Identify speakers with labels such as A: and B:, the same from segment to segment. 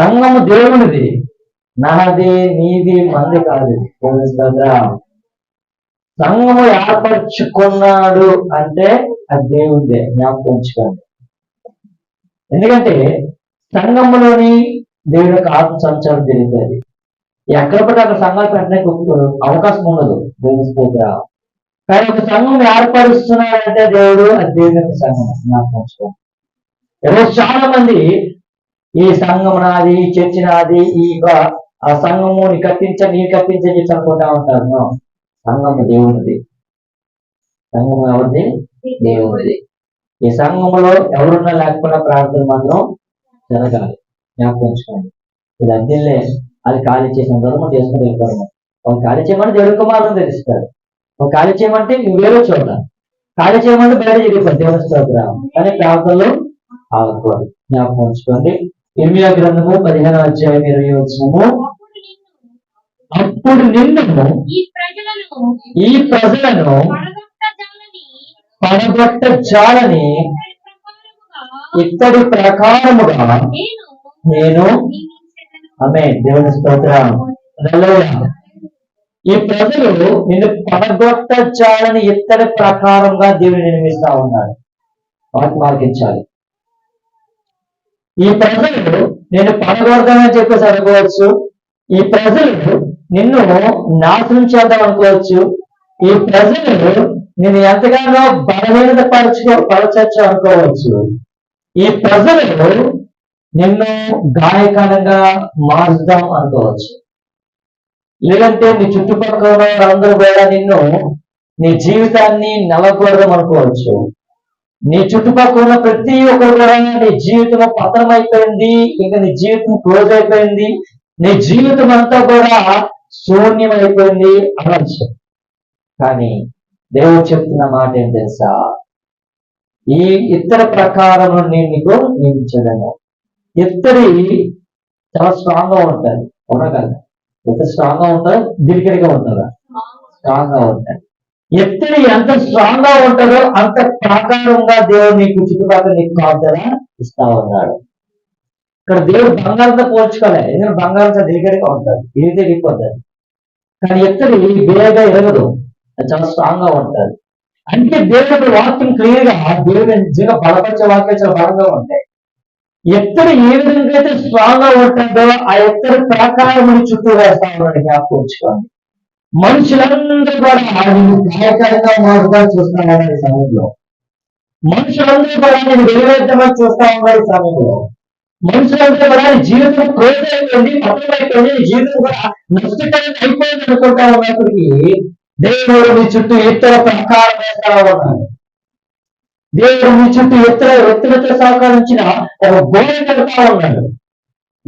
A: సంఘము దేవునిది. నాది నీది మంది కాదు. దేవుని సంఘము ఏర్పరచుకున్నాడు అంటే అది దేవుడిదే జ్ఞాపకం ఉంచుకోండి. ఎందుకంటే సంఘములోని దేవుడి యొక్క ఆత్మ సంచారం జరుగుతుంది. ఎక్కడ పడితే అక్కడ సంఘాలు పెట్టడానికి అవకాశం ఉండదు. దేవుని కానీ ఒక సంఘం ఏర్పరుస్తున్నాడంటే దేవుడు అది దేవుని యొక్క సంఘం. జ్ఞాపకం ఉంచుకోండి. ఈరోజు చాలా మంది ఈ సంఘం నాది ఈ చర్చి నాది ఈ ఆ సంఘము నీ కట్టించ నీ కట్టించని చెప్పి అనుకుంటా ఉంటాను సంఘము దేవుడిది సంఘము ఎవరిది? దేవుడిది ఈ సంఘములో ఎవరున్నా లేకపోయినా ప్రార్థన మాత్రం జరగాలి. జ్ఞాపకం ఇది అద్దెల్లే అది ఖాళీ చేసిన తర్వాత చేసుకుని వెళ్ళిపోవడం ఒక ఖాళీ చేయమంటే దేవుడి కుమారుని తెలుస్తారు. ఒక ఖాళీ చేయమంటే నువ్వు వేరే చోట ఖాళీ చేయమంటే బయట జరిగిపోతుంది. దేవుని స్తోత్రం. కానీ ప్రార్థనలు ఆగకూడదు. జ్ఞాపకం ఉంచుకోండి. ఇర్మియా గ్రంథము? పదిహేను అధ్యాయం ఇరవై వచ్చినము
B: అప్పుడు నిన్ను ఈ ప్రజలను
A: పడగొట్ట జాలని
B: ఇతడి ప్రకారముగా
A: ఇత్తడి ప్రకారముగా
B: నేను.
A: ఆమె దేవుని స్తోత్రం. ఈ ప్రజలు నిన్ను పడగొట్ట జాలని ఇత్తడి ప్రకారంగా దేవుని నిర్మిస్తా ఉన్నాడు వాటిని మార్గించాలి ఈ ప్రజలు నేను పడగొడదామని చెప్పేసి అనుకోవచ్చు. ఈ ప్రజలు నిన్ను నాశనం చేద్దాం అనుకోవచ్చు. ఈ ప్రజలు నేను ఎంతగానో బలహీనత పరచుకో పరచచ్చు అనుకోవచ్చు. ఈ ప్రజలు నిన్ను గాయకాలంగా మార్చుదాం అనుకోవచ్చు. లేదంటే నీ చుట్టుపక్కల ఉన్న వాళ్ళందరూ కూడా నిన్ను నీ జీవితాన్ని నలగొడదాం అనుకోవచ్చు. నీ చుట్టుపక్కల ఉన్న ప్రతి ఒక్కరు కూడా నీ జీవితం పతనం అయిపోయింది ఇంకా నీ జీవితం క్లోజ్ అయిపోయింది నీ జీవితం అంతా కూడా శూన్యం అయిపోయింది అనొచ్చు కానీ దేవుడు చెప్తున్న మాట ఏం తెలుసా? ఈ ఇతర ప్రకారం నేను నీకు నియమించదను ఇత్తడి చాలా స్ట్రాంగ్గా ఉంటుంది. అవునా కదా? ఇత్తడి స్ట్రాంగ్గా ఉంటుందా? దిలికరిగా ఉంటుందా. స్ట్రాంగ్గా ఉంటుంది. ఎత్తడి ఎంత స్ట్రాంగ్గా ఉంటుందో అంత ప్రాకారంగా దేవుడు నీకు చుట్టుపక్కల నీకు కాపుదల ఇస్తా ఉన్నాడు. ఇక్కడ దేవుడు బంగారంతో పోల్చుకోలే ఎందుకంటే బంగారం దగ్గరగా ఉంటుంది. ఇది తిరిగిపోతుంది కానీ ఎత్తడి బేగా ఎరగదు. అది చాలా స్ట్రాంగ్గా ఉంటుంది. అంటే దేవుడు వాక్యం క్లియర్గా దేవుడు నిజంగా బలపరిచే వాక్యం చాలా బలంగా ఉంటాయి. ఎత్తడి ఏ విధంగా అయితే స్ట్రాంగ్గా ఉంటుందో ఆ ఎత్తడి ప్రాకారం చుట్టూ వేస్తా ఉన్నాడు జ్ఞాపకం ఉంచుకోండి. మనుషులందరూ కూడా నేను గాయకరంగా మారుగా చూస్తా ఉన్నారు ఈ సమయంలో. మనుషులందరూ కూడా నేను వెలువేద్దామని చూస్తా ఉన్నారు ఈ సమయంలో. మనుషులందరూ కూడా జీవితం క్రోధ అయిపోయింది పతనం అయిపోయింది జీవితం కూడా నష్టకరంగా అయిపోయింది అనుకుంటా ఉన్నప్పటికీ దేవుడు మీ చుట్టూ ఇతర ప్రకారం వేస్తా ఉన్నాడు? దేవుడు మీ చుట్టూ ఎత్తుల ఎత్తులతో సహకరించిన ఒక గోడ కడతా ఉన్నాడు.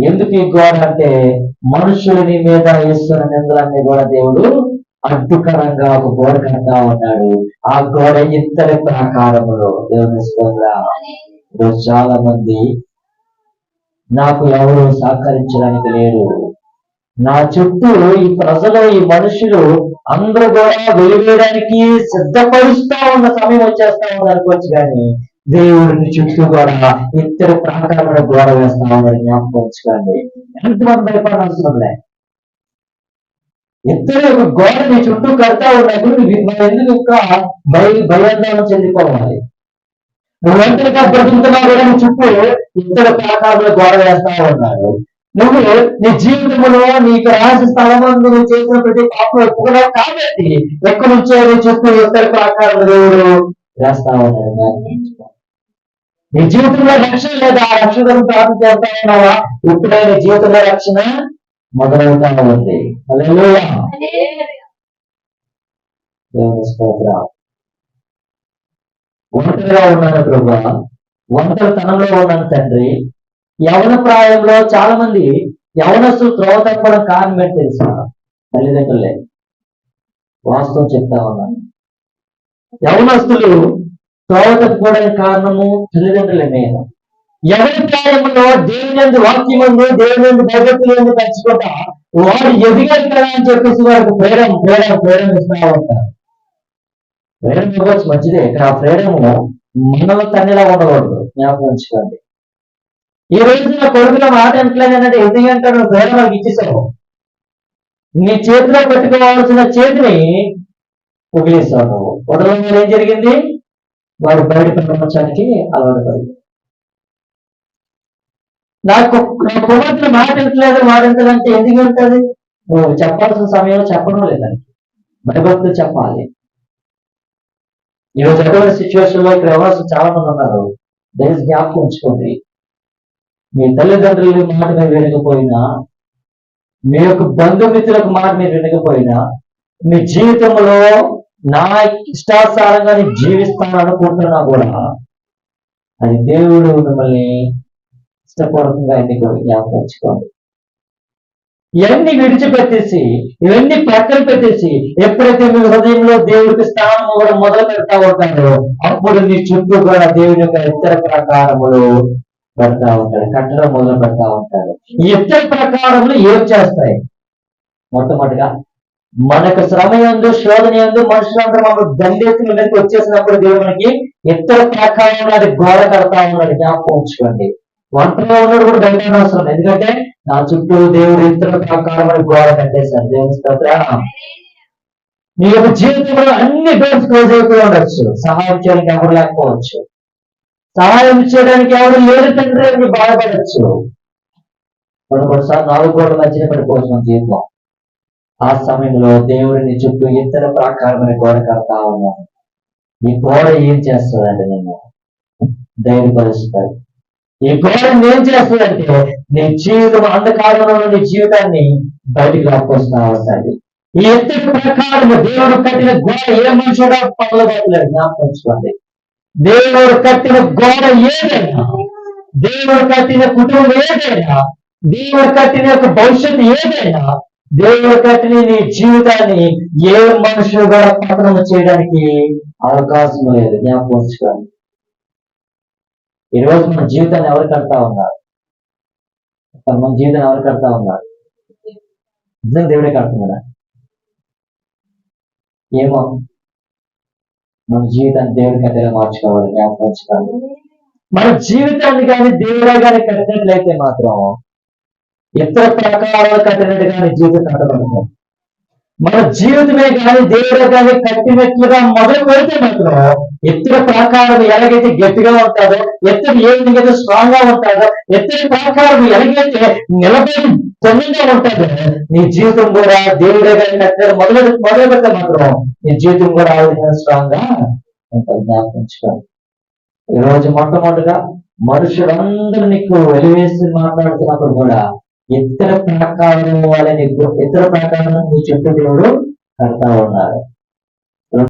A: ఎందుకు ఈ గోడ అంటే మనుషులని మీద వేస్తున్న నిందలన్నీ కూడా దేవుడు అడ్డుకరంగా ఒక గోడ కడతా ఉన్నాడు. ఆ గోడ ఇద్దరి ప్రకారములో దేవుని ఇప్పుడు చాలా మంది నాకు ఎవరు సహకరించడానికి లేరు. నా చుట్టూ ఈ ప్రజలు ఈ మనుషులు అందరూ కూడా వెలివేయడానికి సిద్ధపరుస్తా ఉన్న సమయం వచ్చేస్తా ఉంది అనుకోవచ్చు కానీ దేవుడిని చుట్టూ కూడా ఇతర ప్రాంతాల గోడ వేస్తున్నామని జ్ఞాపకం ఉంచుకోండి. ఎంతమంది భయపడిన అవసరం ఇద్దరు ఒక గోడ నీ చుట్టూ కడతా ఉన్నప్పుడు నువ్వు ఎందుకు ఇంకా భయ భయాందోళన చెందిపోవాలి? నువ్వు ఒంటరిగా బ్రతుకుతున్నావు కూడా నీ చుట్టూ ఇద్దరు ప్రాకారంలో గోడ వేస్తా ఉన్నాడు నువ్వు నీ జీవితంలో నీకు రాసి స్థలంలో నువ్వు చేసిన ప్రతి పాపం ఒప్పుకున్నావు కాబట్టి ఎక్కడి నుంచో నీ చుట్టూ ఇద్దరు ప్రాకారం దేవుడు వేస్తా ఉన్నాడు నీ జీవితంలో రక్షణ లేదా? ఆ రక్షణ ప్రాప్తి చేస్తానన్నావా చేస్తా జీవితంలో రక్షణ మొదలవుతా ఉంది. ఒంటరిగా ఉన్నాను ప్రభా. ఒంటరితనంలో ఉన్నాను తండ్రి. యవన ప్రాయంలో చాలా మంది యవనస్తులు త్రోవ తప్పడం కారణం ఏంటి తెలుసా? తల్లిదండ్రులే. వాస్తవం చెప్తా ఉన్నాను. యవనస్తులు త్రోవ తప్పుకోవడానికి కారణము తల్లిదండ్రుల నేను ఎవరి కాలంలో దేవుని వాక్యమందు దేవుని ఎందు తెచ్చుకుంటా వాడు ఎదిగారు అని చెప్పేసి వారికి ప్రేరణ ప్రేరణ ప్రేరణ ఇస్తా ఉంటారు. ప్రేరణ ఇవ్వచ్చు మంచిదే ఇక్కడ ఆ ప్రేరణలో మనలో తన్నిలా ఉండకూడదు. జ్ఞాపకం ఉంచుకోండి. ఈ రోజు నా కొడుకుల మాట ఎంట్లేదంటే అంటే ఎందుకంటే నువ్వు ప్రేరణ వాళ్ళకి ఇచ్చేసావు నీ చేతిలో పెట్టుకోవాల్సిన చేతిని ఉపయోగిస్తావు నువ్వు ఏం జరిగింది? వారు బయట ప్రపంచానికి అలవాటు నాకు నా కుమార్తె మాట వింటలేదు మాట ఎందుకు ఉంటుంది నువ్వు చెప్పాల్సిన సమయంలో చెప్పడం లేదండి భయభక్తులు చెప్పాలి. ఈరోజు ఎటువంటి సిచ్యువేషన్లో ఇక్కడ ఎవరు చాలా మంది ఉన్నారు? దయచేసి జ్ఞాపకం ఉంచుకోండి. మీ తల్లిదండ్రుల మాట మీరు వినకపోయినా మీ యొక్క బంధుమిత్రులకు మాట మీరు వినకపోయినా మీ జీవితంలో నా ఇష్టానుసారంగా నేను జీవిస్తాను అనుకుంటున్నా కూడా అది దేవుడు మిమ్మల్ని ఇష్టపూర్వకంగా ఎన్నిక జ్ఞాపకం ఉంచుకోండి? ఇవన్నీ విడిచిపెట్టేసి ఇవన్నీ పక్కన పెట్టేసి ఎప్పుడైతే మీ హృదయంలో దేవుడికి స్థానం కూడా మొదలు పెడతా ఉంటారో అప్పుడు నీ చుట్టూ కూడా దేవుని యొక్క ఇతర ప్రకారములు పెడతా ఉంటాడు కట్టడం మొదలు పెడతా ఉంటాడు ఈ ఇతర ప్రకారములు ఏం చేస్తాయి? మొట్టమొదటిగా మనకు శ్రమ ఎందు శోధన ఎందు మనుషులందరూ మనకు దండెత్తి మీదకి వచ్చేసినప్పుడు దేవుడు మనకి ఇతర ప్రకారంలో అది గోడ కడతా ఉన్నాడు జ్ఞాపకం ఉంచుకోండి. ఒంటరిగా ఉన్నాడు కూడా దండ అవసరం ఎందుకంటే నా చుట్టూ దేవుడు ఇతర ప్రకారమైన గోడ కట్టేశాడు. దేవుని స్తోత్ర. మీ యొక్క జీవితంలో అన్ని డోర్స్ క్లోజ్ అయిపోయి ఉండొచ్చు. సహాయం చేయడానికి ఎవరు లేకపోవచ్చు. సహాయం చేయడానికి ఎవరు లేరు తండ్రి బాధపడచ్చు. కొన్ని కొన్నిసార్లు నాలుగు గోడల మధ్యన పడిపోవచ్చు మన జీవితం. ఆ సమయంలో దేవుడిని చుట్టూ ఇతర ప్రాకారమైన గోడ కడతా ఉన్నాను ఈ గోడ ఏం చేస్తుందంటే నేను ధైర్యపరుస్తాను. ఈ గోడ ఏం చేస్తుందంటే నీ జీవితం అంధకారంలో నీ జీవితాన్ని బయటికి లాక్కొస్తా ఉంటుంది ఈ ఇతర ప్రకారం దేవుడు కట్టిన గోడ ఏ మనిషి కూడా పగలగొట్టలేదు జ్ఞాపకం దేవుడు కట్టిన గోడ ఏదైనా దేవుడు కట్టిన కుటుంబం ఏదైనా దేవుడు కట్టిన యొక్క భవిష్యత్తు ఏదైనా దేవుడు కట్టిన నీ జీవితాన్ని ఏ మనుషులు కూడా పతనం చేయడానికి అవకాశం లేదు. జ్ఞాపకం ఈరోజు ఈ రోజు మన జీవితాన్ని ఎవరు కడతా ఉన్నారు? మన జీవితాన్ని ఎవరు కడతా ఉన్నారు? నిజంగా దేవుడే కడుతున్నాడా? ఏమో. మన జీవితాన్ని దేవుడి కట్టేలా మార్చుకోవాలి? జ్ఞాపకం మన జీవితాన్ని కానీ దేవుడే కానీ కట్టినట్లయితే మాత్రం ఇతర ప్రకారాలు కట్టినట్టు కానీ జీవితం కట్టబడుతుంది మన జీవితమే కానీ దేవుడు కానీ కట్టినట్లుగా మొదలు పెడితే మాత్రం ఇతర ప్రాకారం ఎలాగైతే గట్టిగా ఉంటాడో ఇతర ఏ విధంగా స్ట్రాంగ్గా ఉంటాడో ఇతర ప్రాకారం ఎలాగైతే నిలబడి తొమ్మిదిగా ఉంటాడో నీ జీవితం కూడా దేవుడే కానీ కట్టిన మొదలు మొదలు పెడితే మాత్రం నీ జీవితం కూడా ఆ విధంగా స్ట్రాంగ్గా ఉంటుంది. జ్ఞాపకించుకోండి ఈరోజు మొట్టమొదటిగా మనుషులందరూ నీకు వెలివేసి మాట్లాడుతున్నప్పుడు కూడా ఇతర ప్రకారం వాళ్ళని ఇతర ప్రకారం మీ చుట్టూ దేవుడు కడతా ఉన్నారు.